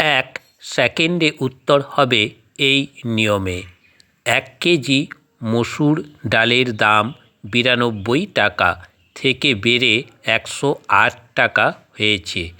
এক সেকেন্ডে উত্তর হবে এই নিয়মে। এক কেজি মসুর ডালের দাম বিরানব্বই টাকা থেকে বেড়ে একশো আট টাকা হয়েছে।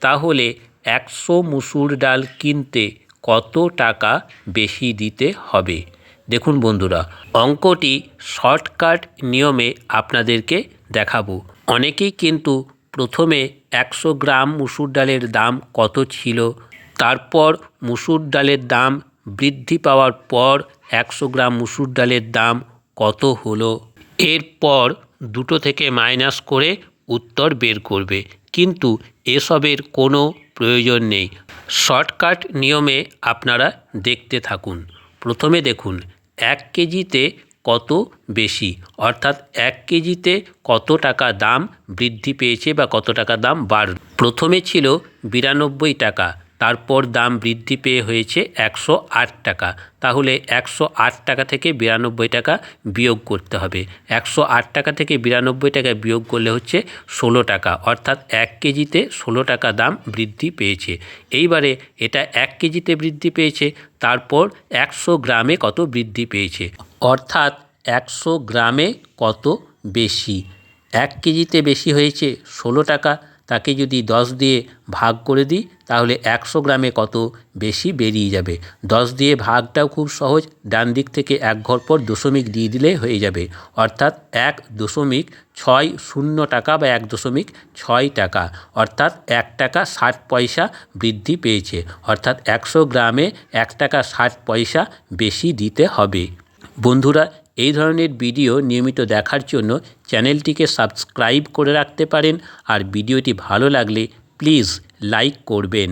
তাহলে একশো মুসুর ডাল কিনতে কত টাকা বেশি দিতে হবে? দেখুন বন্ধুরা, অঙ্কটি শর্টকাট নিয়মে আপনাদেরকে দেখাবো। অনেকেই কিন্তু প্রথমে একশো গ্রাম মুসুর ডালের দাম কত ছিল তারপর মুসুর ডালের দাম বৃদ্ধি পাওয়ার পর একশো গ্রাম মুসুর ডালের দাম কত হলো? এরপর দুটো থেকে মাইনাস করে উত্তর বের করবে। কিন্তু এসবের কোনো প্রয়োজন নেই। শর্টকাট নিয়মে আপনারা দেখতে থাকুন। প্রথমে দেখুন, এক কেজিতে কত বেশি? অর্থাৎ এক কেজিতে কত টাকা দাম বৃদ্ধি পেয়েছে বা কত টাকা দাম বাড় প্রথমে ছিল বিরানব্বই টাকা। তারপর দাম বৃদ্ধি পেয়ে হয়েছে একশো আট টাকা। তাহলে একশো আট টাকা থেকে বিরানব্বই টাকা বিয়োগ করতে হবে। একশো আট টাকা থেকে বিরানব্বই টাকা বিয়োগ করলে হচ্ছে ষোলো টাকা, অর্থাৎ এক কেজিতে ষোলো টাকা দাম বৃদ্ধি পেয়েছে। এইবারে এটা এক কেজিতে বৃদ্ধি পেয়েছে, তারপর একশো গ্রামে কত বৃদ্ধি পেয়েছে? অর্থাৎ একশো গ্রামে কত বেশি? এক কেজিতে বেশি হয়েছে ষোলো টাকা তাকে যদি দশ দিয়ে ভাগ করে দিই, তাহলে একশো গ্রামে কত বেশি বেরিয়ে যাবে। দশ দিয়ে ভাগটাও খুব সহজ, ডান দিক থেকে এক ঘর পর দশমিক দিয়ে দিলে হয়ে যাবে। অর্থাৎ এক দশমিক ছয় শূন্য টাকা বা এক দশমিক ছয় টাকা, অর্থাৎ এক টাকা ষাট পয়সা বৃদ্ধি পেয়েছে। অর্থাৎ একশো গ্রামে এক টাকা ষাট পয়সা বেশি দিতে হবে। বন্ধুরা এই ধরনের ভিডিও নিয়মিত দেখার জন্য চ্যানেলটিকে সাবস্ক্রাইব করে রাখতে পারেন আর ভিডিওটি ভালো লাগলে প্লিজ লাইক করবেন।